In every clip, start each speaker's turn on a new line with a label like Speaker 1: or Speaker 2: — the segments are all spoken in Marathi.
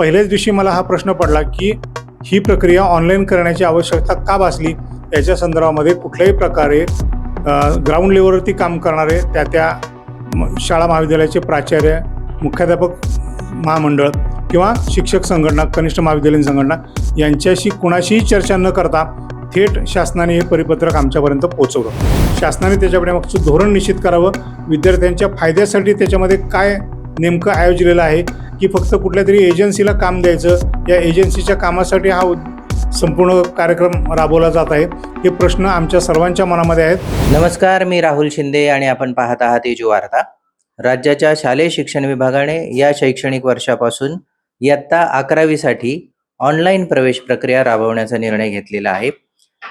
Speaker 1: पहिल्याच दिवशी मला हा प्रश्न पडला की ही प्रक्रिया ऑनलाईन करण्याची आवश्यकता का भासली? याच्या संदर्भामध्ये कुठल्याही प्रकारे ग्राउंड लेवलवरती काम करणारे त्या त्या शाळा महाविद्यालयाचे प्राचार्य मुख्याध्यापक महामंडळ किंवा शिक्षक संघटना कनिष्ठ महाविद्यालयीन संघटना यांच्याशी कुणाशीही चर्चा न करता थेट शासनाने हे परिपत्रक आमच्यापर्यंत पोहोचवलं. शासनाने त्याच्याकडे मागचं धोरण निश्चित करावं. विद्यार्थ्यांच्या फायद्यासाठी त्याच्यामध्ये काय नेमकं आयोजलेलं आहे? की फक्त कुठल्या तरी एजन्सीला काम द्यायचं. या एजन्सीच्या कामासाठी हा संपूर्ण कार्यक्रम राबवला जात आहे. हे प्रश्न आमच्या सर्वांच्या मनामध्ये आहेत.
Speaker 2: नमस्कार मी राहुल शिंदे आणि आपण पाहत आहात एजू वार्ता. राज्याच्या शालेय शिक्षण विभागाने या शैक्षणिक वर्षापासून इयत्ता अकरावीसाठी ऑनलाईन प्रवेश प्रक्रिया राबवण्याचा निर्णय घेतलेला आहे.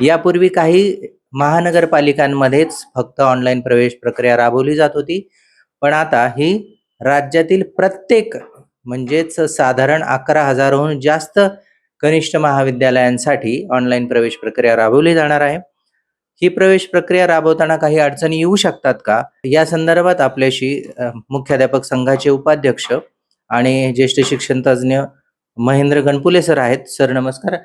Speaker 2: यापूर्वी काही महानगरपालिकांमध्येच फक्त ऑनलाईन प्रवेश प्रक्रिया राबवली जात होती. पण आता ही राज्यातील प्रत्येक म्हणजेच साधारण अकरा हजारहून जास्त कनिष्ठ महाविद्यालयांसाठी ऑनलाईन प्रवेश प्रक्रिया राबवली जाणार आहे. ही प्रवेश प्रक्रिया राबवताना काही अडचणी येऊ शकतात का? या संदर्भात आपल्याशी मुख्याध्यापक संघाचे उपाध्यक्ष आणि ज्येष्ठ शिक्षण तज्ज्ञ महेंद्र गणपुले सर आहेत. सर नमस्कार.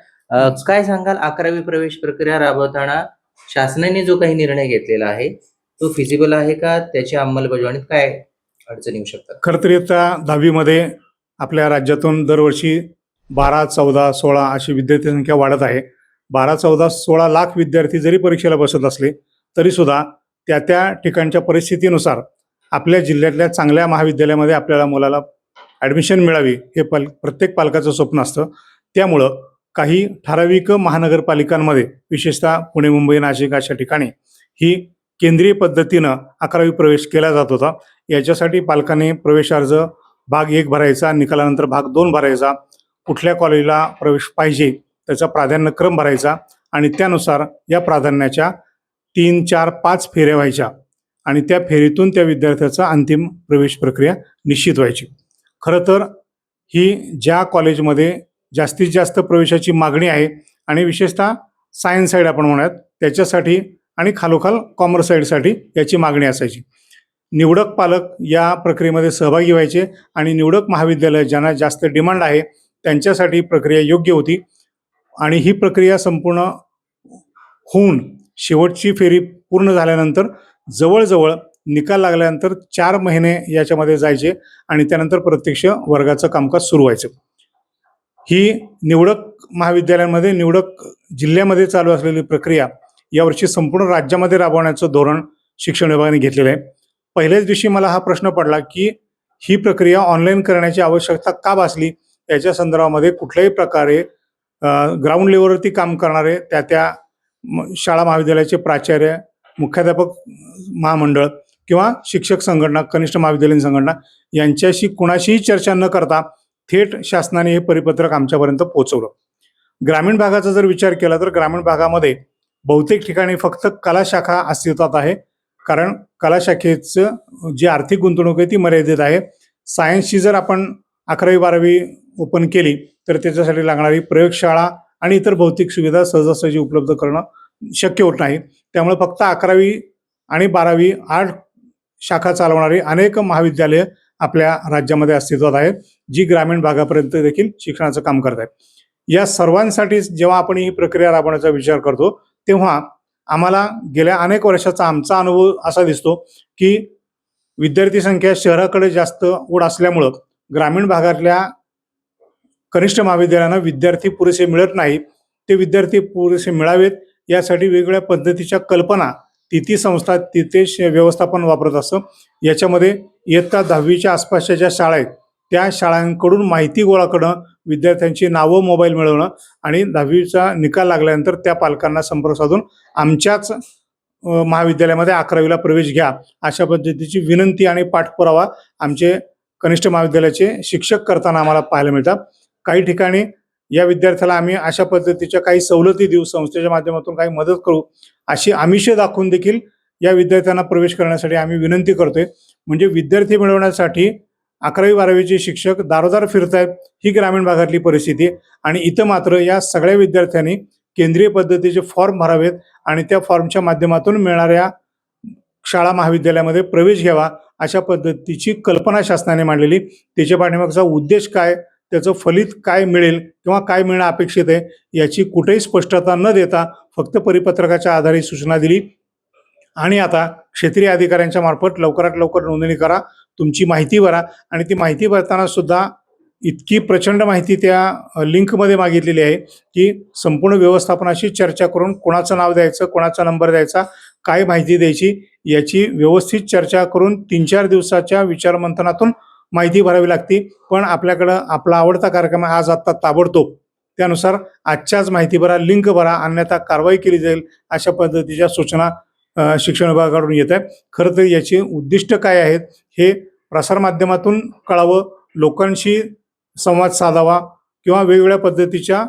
Speaker 2: काय सांगाल? अकरावी प्रवेश प्रक्रिया राबवताना शासनाने जो काही निर्णय घेतलेला आहे तो फिजिबल आहे का? त्याच्या अंमलबजावणीत काय अडचणी येऊ शकतात?
Speaker 1: खरं तर दहावीमध्ये आपल्या राज्यातून दरवर्षी बारा चौदा सोळा अशी विद्यार्थी संख्या वाढत आहे. बारा चौदा सोळा लाख विद्यार्थी जरी परीक्षेला बसत असले तरीसुद्धा त्या त्या ठिकाणच्या परिस्थितीनुसार आपल्या जिल्ह्यातल्या चांगल्या महाविद्यालयामध्ये आपल्याला मुलाला ॲडमिशन मिळावी हे पाल प्रत्येक पालकाचं स्वप्न असतं. त्यामुळं काही ठराविक महानगरपालिकांमध्ये विशेषतः पुणे मुंबई नाशिक अशा ठिकाणी ही केंद्रीय पद्धतीनं अकरावी प्रवेश केला जात होता. याच्यासाठी पालकांनी प्रवेश अर्ज भाग एक भरायचा निकालानंतर भाग दोन भरायचा. कुठल्या कॉलेजला प्रवेश पाहिजे त्याचा प्राधान्यक्रम भरायचा आणि त्यानुसार या प्राधान्याच्या तीन चार पाच फेऱ्या व्हायच्या आणि त्या फेरीतून त्या विद्यार्थ्याचा अंतिम प्रवेश प्रक्रिया निश्चित व्हायची. खरं तर ही ज्या कॉलेजमध्ये जास्तीत जास्त प्रवेशाची मागणी आहे आणि विशेषतः सायन्स साईड आपण म्हणूयात त्याच्यासाठी आणि खालोखाल कॉमर्स साईडसाठी याची मागणी असायची. निवडक पालक या प्रक्रियेमध्ये सहभागी व्हायचे आणि निवडक महाविद्यालय ज्यांना जास्त डिमांड आहे त्यांच्यासाठी प्रक्रिया योग्य होती. आणि ही प्रक्रिया संपूर्ण होऊन शेवटची फेरी पूर्ण झाल्यानंतर जवळजवळ निकाल लागल्यानंतर चार महिने याच्यामध्ये जायचे आणि त्यानंतर प्रत्यक्ष वर्गाचं कामकाज सुरू व्हायचं. ही निवडक महाविद्यालयांमध्ये निवडक जिल्ह्यामध्ये चालू असलेली प्रक्रिया यावर्षी संपूर्ण राज्यामध्ये राबवण्याचं धोरण शिक्षण विभागाने घेतलेलं आहे. पहिल्याच दिवशी मला हा प्रश्न पडला की ही प्रक्रिया ऑनलाईन करण्याची आवश्यकता का भासली? याच्या संदर्भामध्ये कुठल्याही प्रकारे ग्राउंड लेवलवरती काम करणारे त्या त्या शाळा महाविद्यालयाचे प्राचार्य मुख्याध्यापक महामंडळ किंवा शिक्षक संघटना कनिष्ठ महाविद्यालयीन संघटना यांच्याशी कुणाशीही चर्चा न करता थेट शासनाने हे परिपत्रक आमच्यापर्यंत पोहोचवलं. ग्रामीण भागाचा जर विचार केला तर ग्रामीण भागामध्ये बहुतेक ठिकाणी फक्त कला शाखा अस्तित्वात आहे. कारण कला शाखेचं जी आर्थिक गुंतवणूक आहे ती मर्यादित आहे. सायन्सची जर आपण अकरावी बारावी ओपन केली तर त्याच्यासाठी लागणारी प्रयोगशाळा आणि इतर भौतिक सुविधा सहजासहजी उपलब्ध करणं शक्य होत नाही. त्यामुळे फक्त अकरावी आणि बारावी आठ शाखा चालवणारी अनेक महाविद्यालयं आपल्या राज्यामध्ये अस्तित्वात आहेत जी ग्रामीण भागापर्यंत देखील शिक्षणाचं काम करत आहेत या सर्वांसाठीच जेव्हा आपण ही प्रक्रिया राबवण्याचा विचार करतो तेव्हा आम्हाला गेल्या अनेक वर्षाचा आमचा अनुभव असा दिसतो की विद्यार्थी संख्या शहराकडे जास्त ओढ असल्यामुळं ग्रामीण भागातल्या कनिष्ठ महाविद्यालयांना विद्यार्थी पुरेसे मिळत नाही ते विद्यार्थी पुरेसे मिळावेत यासाठी वेगवेगळ्या पद्धतीच्या कल्पना तिथी संस्था तिथे श- व्यवस्थापन वापरत असतं. याच्यामध्ये इयत्ता दहावीच्या आसपासच्या ज्या शाळा आहेत त्या शाळांकडून माहिती गोळा करणं विद्यार्थ्यांची नावं मोबाईल मिळवणं आणि दहावीचा निकाल लागल्यानंतर त्या पालकांना संपर्क साधून आमच्याच महाविद्यालयामध्ये अकरावीला प्रवेश घ्या अशा पद्धतीची विनंती आणि पाठपुरावा आमचे कनिष्ठ महाविद्यालयाचे शिक्षक करताना आम्हाला पाहायला मिळतात. काही ठिकाणी या विद्यार्थ्याला आम्ही अशा पद्धतीच्या काही सवलती देऊ संस्थेच्या माध्यमातून काही मदत करू अशी आमिष दाखवून देखील या विद्यार्थ्यांना प्रवेश करण्यासाठी आम्ही विनंती करतोय. म्हणजे विद्यार्थी मिळवण्यासाठी अकरावी बारावीचे शिक्षक दारोदार फिरतायत ही ग्रामीण भागातली परिस्थिती आहे. आणि इथं मात्र या सगळ्या विद्यार्थ्यांनी केंद्रीय पद्धतीचे फॉर्म भरावेत आणि त्या फॉर्मच्या माध्यमातून मिळणाऱ्या शाळा महाविद्यालयामध्ये प्रवेश घ्यावा अशा पद्धतीची कल्पना शासनाने मांडलेली. त्याच्या पाठीमागचा उद्देश काय? त्याचं फलित काय मिळेल किंवा काय मिळणं अपेक्षित आहे याची कुठेही स्पष्टता न देता फक्त परिपत्रकाच्या आधारे सूचना दिली. आणि आता क्षेत्रीय अधिकाऱ्यांच्या मार्फत लवकरात लवकर नोंदणी करा. तुमची माहिती भरा. आणि ती माहिती भरताना सुद्धा इतकी प्रचंड माहिती त्या लिंकमध्ये मागितलेली आहे की संपूर्ण व्यवस्थापनाशी चर्चा करून कोणाचं नाव द्यायचं कोणाचा नंबर द्यायचा काय माहिती द्यायची याची व्यवस्थित चर्चा करून तीन चार दिवसाच्या विचारमंथनातून माहिती भरावी लागते. पण आपल्याकडं आपला आवडता कार्यक्रम आज आत्ता ताबडतोब. त्यानुसार आजच्याच माहिती भरा लिंक भरा अन्यथा कारवाई केली जाईल अशा पद्धतीच्या सूचना शिक्षण विभागाकडून येत आहे खरं तर याची उद्दिष्ट काय आहेत हे प्रसारमाध्यमातून कळावं लोकांशी संवाद साधावा किंवा वेगवेगळ्या पद्धतीच्या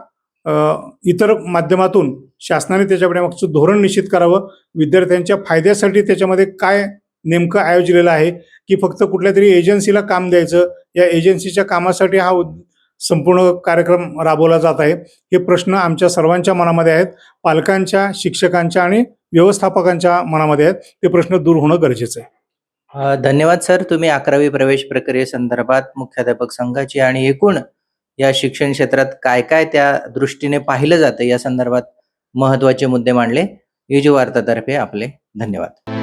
Speaker 1: इतर माध्यमातून शासनाने त्याच्याकडे मागचं धोरण निश्चित करावं. विद्यार्थ्यांच्या फायद्यासाठी त्याच्यामध्ये काय नेमकं आयोजलेलं आहे की फक्त कुठल्या तरी एजन्सीला काम द्यायचं या एजन्सीच्या कामासाठी हा उद- संपूर्ण कार्यक्रम राबवला जात आहे. हे प्रश्न आमच्या सर्वांच्या मनामध्ये आहेत पालकांच्या शिक्षकांच्या आणि व्यवस्थापकांच्या मनामध्ये आहेत. ते प्रश्न दूर होणं गरजेचं आहे.
Speaker 2: धन्यवाद सर. तुम्ही अकरावी प्रवेश प्रक्रियेसंदर्भात मुख्याध्यापक संघाची आणि एकूण या शिक्षण क्षेत्रात काय काय त्या दृष्टीने पाहिलं जातं या संदर्भात महत्त्वाचे मुद्दे मांडले. युजी वार्तातर्फे आपले धन्यवाद.